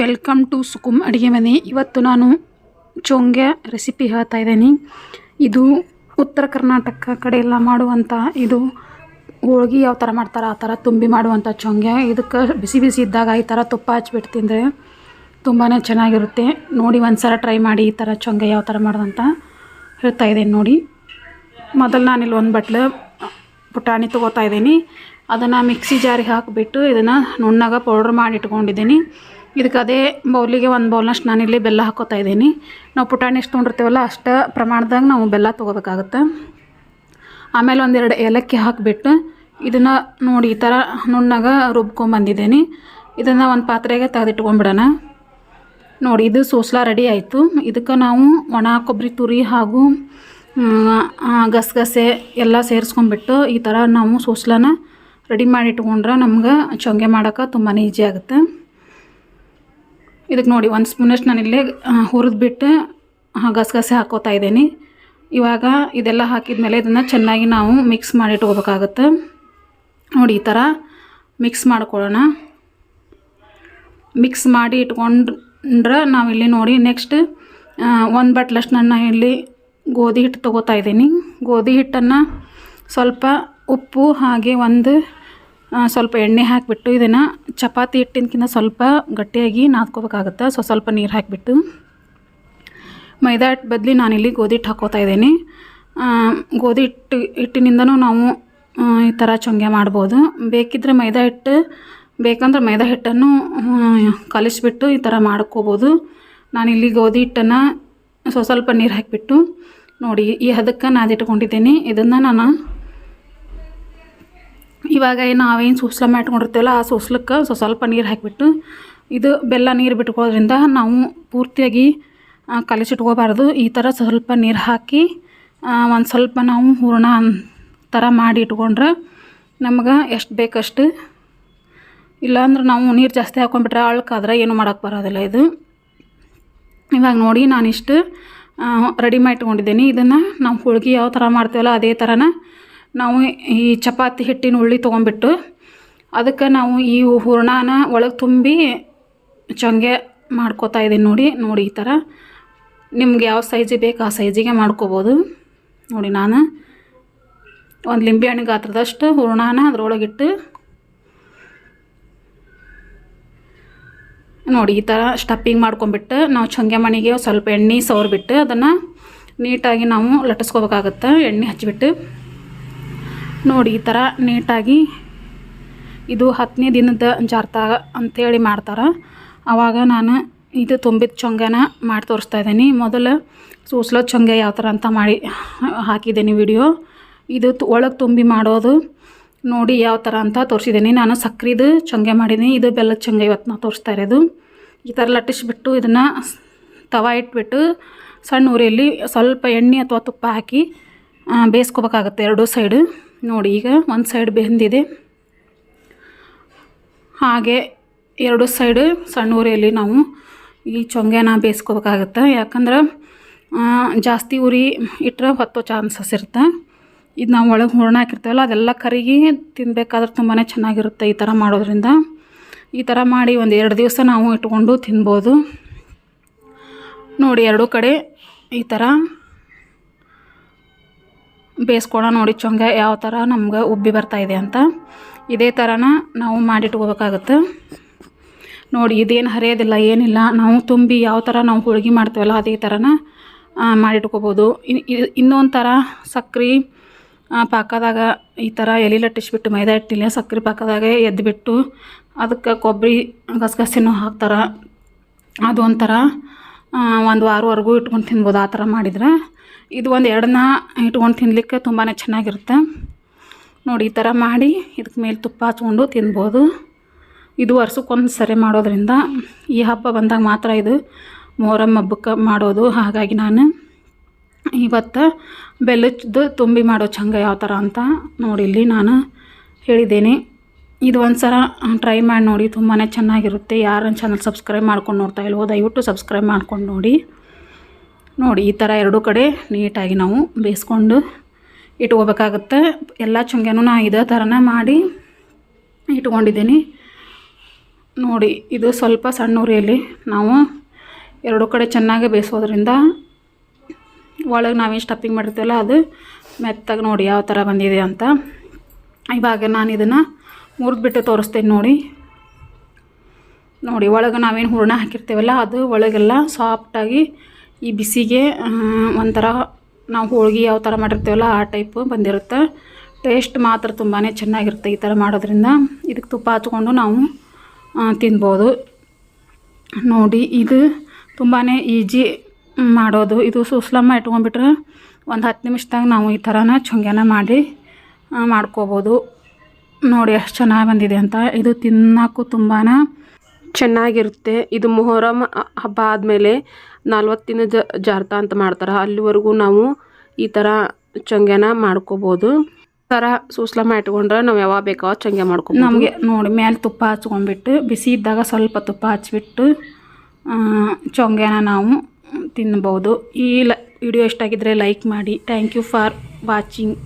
Welcome to ಸುಕುಮ್ ಅಡುಗೆ ಮನೆ. ಇವತ್ತು ನಾನು ಚೊಂಗೆ ರೆಸಿಪಿ ಹೇಳ್ತಾ ಇದ್ದೀನಿ. ಇದು ಉತ್ತರ ಕರ್ನಾಟಕ ಕಡೆ ಎಲ್ಲ ಮಾಡುವಂಥ ಇದು ಹೋಳ್ಗೆ ಯಾವ ಥರ ಮಾಡ್ತಾರೆ ಆ ಥರ ತುಂಬಿ ಮಾಡುವಂಥ ಚೊಂಗೆ. ಇದಕ್ಕೆ ಬಿಸಿ ಬಿಸಿ ಇದ್ದಾಗ ಈ ಥರ ತುಪ್ಪ ಹಚ್ಬಿಟ್ಟು ತಿಂದರೆ ತುಂಬಾ ಚೆನ್ನಾಗಿರುತ್ತೆ. ನೋಡಿ ಒಂದು ಸಲ ಟ್ರೈ ಮಾಡಿ ಈ ಥರ ಚೊಂಗೆ ಯಾವ ಥರ ಮಾಡೋದಂತ ಹೇಳ್ತಾ ಇದ್ದೀನಿ ನೋಡಿ. ಮೊದಲು ನಾನಿಲ್ಲಿ ಒಂದು ಬಟ್ಲು ಪುಟಾಣಿ ತೊಗೋತಾ ಇದ್ದೀನಿ. ಅದನ್ನು ಮಿಕ್ಸಿ ಜಾರಿಗೆ ಹಾಕಿಬಿಟ್ಟು ಇದನ್ನು ನುಣ್ಣಾಗ ಪೌಡ್ರ್ ಮಾಡಿ ಇಟ್ಕೊಂಡಿದ್ದೀನಿ. ಇದಕ್ಕೆ ಅದೇ ಬೌಲಿಗೆ ಒಂದು ಬೌಲ್ನಷ್ಟು ನಾನಿಲ್ಲಿ ಬೆಲ್ಲ ಹಾಕೋತಾ ಇದ್ದೀನಿ. ನಾವು ಪುಟಾಣಿ ಎಷ್ಟು ತೊಗೊಂಡಿರ್ತೀವಲ್ಲ ಅಷ್ಟು ಪ್ರಮಾಣದಾಗ ನಾವು ಬೆಲ್ಲ ತೊಗೋಬೇಕಾಗತ್ತೆ. ಆಮೇಲೆ ಒಂದೆರಡು ಏಲಕ್ಕಿ ಹಾಕಿಬಿಟ್ಟು ಇದನ್ನು ನೋಡಿ ಈ ಥರ ನುಣ್ಣಾಗ ರುಬ್ಕೊಂಬಂದಿದ್ದೀನಿ ಇದನ್ನು ಒಂದು ಪಾತ್ರೆಗೆ ತೆಗೆದಿಟ್ಕೊಂಡ್ಬಿಡೋಣ. ನೋಡಿ, ಇದು ಸೋಸ್ಲಾ ರೆಡಿ ಆಯಿತು. ಇದಕ್ಕೆ ನಾವು ಒಣ ಕೊಬ್ಬರಿ ತುರಿ ಹಾಗೂ ಗಸಗಸೆ ಎಲ್ಲ ಸೇರಿಸ್ಕೊಂಡ್ಬಿಟ್ಟು ಈ ಥರ ನಾವು ಸೋಸ್ಲಾನ ರೆಡಿ ಮಾಡಿ ಇಟ್ಕೊಂಡ್ರೆ ನಮ್ಗೆ ಚೊಂಗೆ ಮಾಡೋಕೆ ತುಂಬಾ ಈಜಿ ಆಗುತ್ತೆ. ಇದಕ್ಕೆ ನೋಡಿ, ಒಂದು ಸ್ಪೂನಷ್ಟು ನಾನಿಲ್ಲೇ ಹುರಿದ್ಬಿಟ್ಟು ಗಸಗಸೆ ಹಾಕೋತಾ ಇದ್ದೀನಿ. ಇವಾಗ ಇದೆಲ್ಲ ಹಾಕಿದ ಮೇಲೆ ಇದನ್ನು ಚೆನ್ನಾಗಿ ನಾವು ಮಿಕ್ಸ್ ಮಾಡಿ ಇಟ್ಕೋಬೇಕಾಗತ್ತೆ ನೋಡಿ, ಈ ಥರ ಮಿಕ್ಸ್ ಮಾಡ್ಕೊಳ್ಳೋಣ. ಮಿಕ್ಸ್ ಮಾಡಿ ಇಟ್ಕೊಂಡ್ರೆ ನಾವಿಲ್ಲಿ ನೋಡಿ ನೆಕ್ಸ್ಟ್ ಒಂದು ಬಟ್ಲಷ್ಟು ನಾನು ಇಲ್ಲಿ ಗೋಧಿ ಹಿಟ್ಟು ತೊಗೋತಾ ಇದ್ದೀನಿ. ಗೋಧಿ ಹಿಟ್ಟನ್ನು ಸ್ವಲ್ಪ ಉಪ್ಪು, ಹಾಗೆ ಒಂದು ಸ್ವಲ್ಪ ಎಣ್ಣೆ ಹಾಕಿಬಿಟ್ಟು ಇದನ್ನು ಚಪಾತಿ ಹಿಟ್ಟಿನಕಿಂತ ಸ್ವಲ್ಪ ಗಟ್ಟಿಯಾಗಿ ನಾದ್ಕೋಬೇಕಾಗುತ್ತೆ. ಸೊ ಸ್ವಲ್ಪ ನೀರು ಹಾಕಿಬಿಟ್ಟು ಮೈದಾ ಹಿಟ್ಟು ಬದಲಿ ನಾನಿಲ್ಲಿ ಗೋಧಿ ಹಿಟ್ಟು ಹಾಕೋತಾ ಇದ್ದೀನಿ. ಗೋಧಿ ಹಿಟ್ಟು ಹಿಟ್ಟಿನಿಂದನೂ ನಾವು ಈ ಥರ ಚೊಂಗೆ ಮಾಡ್ಬೋದು. ಬೇಕಿದ್ದರೆ ಮೈದಾ ಹಿಟ್ಟು, ಬೇಕಂದ್ರೆ ಮೈದಾ ಹಿಟ್ಟನ್ನು ಕಲಿಸ್ಬಿಟ್ಟು ಈ ಥರ ಮಾಡ್ಕೋಬೋದು. ನಾನಿಲ್ಲಿ ಗೋಧಿ ಹಿಟ್ಟನ್ನು ಸ್ವಸ್ವಲ್ಪ ನೀರು ಹಾಕಿಬಿಟ್ಟು ನೋಡಿ ಈ ಹದಕ್ಕೆ ನಾದಿಟ್ಕೊಂಡಿದ್ದೀನಿ. ಇದನ್ನು ನಾನು ಇವಾಗ ಏನು ನಾವೇನು ಸೂಸ್ಲ ಮಾಡ್ಕೊಂಡಿರ್ತೇವಲ್ಲ, ಆ ಸೂಸ್ಲಕ್ಕೆ ಸೊ ಸ್ವಲ್ಪ ನೀರು ಹಾಕಿಬಿಟ್ಟು ಇದು ಬೆಲ್ಲ ನೀರು ಬಿಟ್ಕೊಳ್ಳೋದ್ರಿಂದ ನಾವು ಪೂರ್ತಿಯಾಗಿ ಕಲಿಸಿಟ್ಕೋಬಾರ್ದು ಈ ಥರ ಸ್ವಲ್ಪ ನೀರು ಹಾಕಿ ಒಂದು ಸ್ವಲ್ಪ ನಾವು ಹೂರಣ ಥರ ಮಾಡಿ ಇಟ್ಕೊಂಡ್ರೆ ನಮ್ಗೆ ಎಷ್ಟು ಬೇಕಷ್ಟು, ಇಲ್ಲಾಂದ್ರೆ ನಾವು ನೀರು ಜಾಸ್ತಿ ಹಾಕೊಂಡ್ಬಿಟ್ರೆ ಅಳ್ಕಾದ್ರೆ ಏನು ಮಾಡೋಕ್ಕೆ ಬರೋದಿಲ್ಲ ಇದು. ಇವಾಗ ನೋಡಿ ನಾನಿಷ್ಟು ರೆಡಿ ಮಾಡಿ ಇಟ್ಕೊಂಡಿದ್ದೀನಿ. ಇದನ್ನು ನಾವು ಹೋಳ್ಗೆ ಯಾವ ಥರ ಮಾಡ್ತೀವಲ್ಲ, ಅದೇ ಥರನ ನಾವು ಈ ಚಪಾತಿ ಹಿಟ್ಟಿನ ಉಳ್ಳಿ ತೊಗೊಂಬಿಟ್ಟು ಅದಕ್ಕೆ ನಾವು ಈ ಹೂರ್ಣನ ಒಳಗೆ ತುಂಬಿ ಚೊಂಗೆ ಮಾಡ್ಕೋತಾ ಇದ್ದೀನಿ ನೋಡಿ ನೋಡಿ ಈ ಥರ. ನಿಮ್ಗೆ ಯಾವ ಸೈಜಿಗೆ ಬೇಕು ಆ ಸೈಜಿಗೆ ಮಾಡ್ಕೋಬೋದು. ನೋಡಿ ನಾನು ಒಂದು ಲಿಂಬೆ ಹಣ್ಣು ಗಾತ್ರದಷ್ಟು ಹೂರ್ಣನ ಅದ್ರೊಳಗಿಟ್ಟು ನೋಡಿ ಈ ಥರ ಸ್ಟಪ್ಪಿಂಗ್ ಮಾಡ್ಕೊಂಬಿಟ್ಟು ನಾವು ಚೊಂಗೆ ಮಣಿಗೆ ಸ್ವಲ್ಪ ಎಣ್ಣೆ ಸವರ್ಬಿಟ್ಟು ಅದನ್ನು ನೀಟಾಗಿ ನಾವು ಲಟ್ಟಿಸ್ಕೋಬೇಕಾಗತ್ತೆ. ಎಣ್ಣೆ ಹಚ್ಚಿಬಿಟ್ಟು ನೋಡಿ ಈ ಥರ ನೀಟಾಗಿ ಇದು ಹತ್ತನೇ ದಿನದ ಜಾರ್ತ ಅಂಥೇಳಿ ಮಾಡ್ತಾರೆ. ಆವಾಗ ನಾನು ಇದು ತುಂಬಿದ ಚೊಂಗೆನ ಮಾಡಿ ತೋರಿಸ್ತಾ ಇದ್ದೀನಿ. ಮೊದಲು ಸೂಸ್ಲೋ ಚೊಂಗೆ ಯಾವ ಥರ ಅಂತ ಮಾಡಿ ಹಾಕಿದ್ದೀನಿ ವಿಡಿಯೋ ಇದು ಒಳಗೆ ತುಂಬಿ ಮಾಡೋದು ನೋಡಿ ಯಾವ ಥರ ಅಂತ ತೋರಿಸಿದ್ದೀನಿ. ನಾನು ಸಕ್ಕರೆದು ಚೊಂಗೆ ಮಾಡಿದ್ದೀನಿ ಇದು ಬೆಲ್ಲದ ಚೊಂಗೆ ಇವತ್ತು ನಾನು ತೋರಿಸ್ತಾ ಇರೋದು. ಈ ಥರ ಲಟ್ಟಿಸ್ಬಿಟ್ಟು ಇದನ್ನು ತವ ಇಟ್ಬಿಟ್ಟು ಸಣ್ಣ ಉರಿಯಲ್ಲಿ ಸ್ವಲ್ಪ ಎಣ್ಣೆ ಅಥವಾ ತುಪ್ಪ ಹಾಕಿ ಬೇಯಿಸ್ಕೋಬೇಕಾಗತ್ತೆ ಎರಡೂ ಸೈಡು ನೋಡಿ, ಈಗ ಒಂದು ಸೈಡ್ ಬೆಂದಿದೆ. ಹಾಗೆ ಎರಡು ಸೈಡು ಸಣ್ಣ ಉರಿಯಲ್ಲಿ ನಾವು ಈ ಚೊಂಗೆನ ಬೇಯಿಸ್ಕೋಬೇಕಾಗತ್ತೆ. ಯಾಕಂದ್ರೆ ಜಾಸ್ತಿ ಉರಿ ಇಟ್ಟರೆ ಹೊತ್ತೋ ಚಾನ್ಸಸ್ ಇರುತ್ತೆ. ಇದು ನಾವು ಒಳಗೆ ಹೂರ್ಣ ಹಾಕಿರ್ತೀವಲ್ಲ, ಅದೆಲ್ಲ ಕರಿಗಿ ತಿನ್ನಬೇಕಾದ್ರೆ ತುಂಬಾ ಚೆನ್ನಾಗಿರುತ್ತೆ ಈ ಥರ ಮಾಡೋದ್ರಿಂದ. ಈ ಥರ ಮಾಡಿ ಒಂದು ಎರಡು ದಿವಸ ನಾವು ಇಟ್ಕೊಂಡು ತಿನ್ಬೋದು. ನೋಡಿ, ಎರಡೂ ಕಡೆ ಈ ಥರ ಬೇಯಿಸ್ಕೊಳ ನೋಡಿ ಚೊಂಗ ಯಾವ ಥರ ನಮ್ಗೆ ಉಬ್ಬಿ ಬರ್ತಾ ಇದೆ ಅಂತ. ಇದೇ ಥರನ ನಾವು ಮಾಡಿಟ್ಕೋಬೇಕಾಗತ್ತೆ ನೋಡಿ, ಇದೇನು ಹರಿಯೋದಿಲ್ಲ, ಏನಿಲ್ಲ. ನಾವು ತುಂಬಿ ಯಾವ ಥರ ನಾವು ಹೋಳಿಗೆ ಮಾಡ್ತೇವಲ್ಲ ಅದೇ ಥರನ ಮಾಡಿಟ್ಕೋಬೋದು. ಇನ್ನೊಂದು ಥರ ಸಕ್ರೆ ಪಾಕದಾಗ ಈ ಥರ ಎಲೆ ಲಟ್ಟಿಸ್ಬಿಟ್ಟು ಮೈದಾ ಹಿಟ್ಟಿಲ್ಲ ಸಕ್ರೆ ಪಾಕದಾಗ ಎದ್ದುಬಿಟ್ಟು ಅದಕ್ಕೆ ಕೊಬ್ಬರಿ ಗಸಗಸಿನೂ ಹಾಕ್ತಾರೆ. ಅದು ಒಂಥರ ಒಂದು ವಾರವರೆಗೂ ಇಟ್ಕೊಂಡು ತಿನ್ಬೋದು ಆ ಥರ ಮಾಡಿದ್ರೆ. ಇದು ಒಂದು ಎರಡನ್ನ ಇಟ್ಕೊಂಡು ತಿನ್ನಲಿಕ್ಕೆ ತುಂಬಾ ಚೆನ್ನಾಗಿರುತ್ತೆ. ನೋಡಿ, ಈ ಥರ ಮಾಡಿ ಇದಕ್ಕೆ ಮೇಲೆ ತುಪ್ಪ ಹಚ್ಕೊಂಡು ತಿನ್ಬೋದು. ಇದು ವರ್ಷಕ್ಕೊಂದು ಸರಿ ಮಾಡೋದ್ರಿಂದ ಈ ಹಬ್ಬ ಬಂದಾಗ ಮಾತ್ರ ಇದು ಮೊಹರಮ್ ಹಬ್ಬಕ್ಕೆ ಮಾಡೋದು. ಹಾಗಾಗಿ ನಾನು ಇವತ್ತು ಬೆಲ್ಲದ್ದು ತುಂಬಿ ಮಾಡೋ ಚಂಗ ಯಾವ ಥರ ಅಂತ ನೋಡಿ, ಇಲ್ಲಿ ನಾನು ಹೇಳಿದ್ದೇನೆ. ಇದು ಒಂದು ಸಲ ಟ್ರೈ ಮಾಡಿ ನೋಡಿ ತುಂಬಾ ಚೆನ್ನಾಗಿರುತ್ತೆ. ಯಾರನ್ನ ಚಾನಲ್ ಸಬ್ಸ್ಕ್ರೈಬ್ ಮಾಡ್ಕೊಂಡು ನೋಡ್ತಾ ಇಲ್ವೋ, ದಯವಿಟ್ಟು ಸಬ್ಸ್ಕ್ರೈಬ್ ಮಾಡ್ಕೊಂಡು ನೋಡಿ. ನೋಡಿ, ಈ ಥರ ಎರಡೂ ಕಡೆ ನೀಟಾಗಿ ನಾವು ಬೇಯಿಸ್ಕೊಂಡು ಇಟ್ಕೋಬೇಕಾಗುತ್ತೆ. ಎಲ್ಲ ಚುಂಗೆನೂ ನಾ ಇದೇ ಥರನೇ ಮಾಡಿ ಇಟ್ಕೊಂಡಿದ್ದೀನಿ. ನೋಡಿ, ಇದು ಸ್ವಲ್ಪ ಸಣ್ಣ ಉರಿಯಲ್ಲಿ ನಾವು ಎರಡೂ ಕಡೆ ಚೆನ್ನಾಗಿ ಬೇಯಿಸೋದ್ರಿಂದ ಒಳಗೆ ನಾವೇನು ಸ್ಟಫಿಂಗ್ ಮಾಡಿರ್ತೀವಲ್ಲ, ಅದು ಮೆತ್ತಗೆ ನೋಡಿ ಯಾವ ಥರ ಬಂದಿದೆ ಅಂತ. ಇವಾಗ ನಾನು ಇದನ್ನು ಮುರಿದ್ಬಿಟ್ಟು ತೋರಿಸ್ತೇನೆ ನೋಡಿ. ನೋಡಿ, ಒಳಗೆ ನಾವೇನು ಹೂರ್ಣ ಹಾಕಿರ್ತೀವಲ್ಲ, ಅದು ಒಳಗೆಲ್ಲ ಸಾಫ್ಟಾಗಿ ಈ ಬಿಸಿಗೆ ಒಂಥರ ನಾವು ಹೋಳ್ಗೆ ಯಾವ ಥರ ಮಾಡಿರ್ತೀವಲ್ಲ ಆ ಟೈಪ್ ಬಂದಿರುತ್ತೆ. ಟೇಸ್ಟ್ ಮಾತ್ರ ತುಂಬಾ ಚೆನ್ನಾಗಿರುತ್ತೆ ಈ ಥರ ಮಾಡೋದ್ರಿಂದ. ಇದಕ್ಕೆ ತುಪ್ಪ ಹಚ್ಕೊಂಡು ನಾವು ತಿನ್ಬೋದು. ನೋಡಿ, ಇದು ತುಂಬಾ ಈಜಿ ಮಾಡೋದು. ಇದು ಸುಸ್ಲಮ್ಮ ಇಟ್ಕೊಂಡ್ಬಿಟ್ರೆ ಒಂದು ಹತ್ತು ನಿಮಿಷದಾಗ ನಾವು ಈ ಥರನ ಚೊಂಗ್ಯಾನ ಮಾಡಿ ಮಾಡ್ಕೋಬೋದು. ನೋಡಿ ಎಷ್ಟು ಚೆನ್ನಾಗಿ ಬಂದಿದೆ ಅಂತ. ಇದು ತಿನ್ನೋಕ್ಕೂ ತುಂಬಾ ಚೆನ್ನಾಗಿರುತ್ತೆ. ಇದು ಮೊಹರಂ ಹಬ್ಬ ಆದಮೇಲೆ ನಲ್ವತ್ತು ದಿನ ಜ, ಜಾರ್ತ ಅಂತ ಮಾಡ್ತಾರೆ. ಅಲ್ಲಿವರೆಗೂ ನಾವು ಈ ಥರ ಚಂಗ್ಯನ ಮಾಡ್ಕೋಬೋದು. ಥರ ಸೂಸ್ಲಮ್ಮ ಇಟ್ಕೊಂಡ್ರೆ ನಾವು ಯಾವಾಗ ಬೇಕೋ ಚಂಗ್ಯ ಮಾಡ್ಕೊಬೋದು. ನಮಗೆ ನೋಡಿ ಮೇಲೆ ತುಪ್ಪ ಹಚ್ಕೊಂಡ್ಬಿಟ್ಟು ಬಿಸಿ ಇದ್ದಾಗ ಸ್ವಲ್ಪ ತುಪ್ಪ ಹಚ್ಬಿಟ್ಟು ಚೊಂಗ್ಯಾನ ನಾವು ತಿನ್ಬೋದು. ಈ ಲ, ವಿಡಿಯೋ ಇಷ್ಟ ಆಗಿದ್ರೆ ಲೈಕ್ ಮಾಡಿ. Thank you for watching.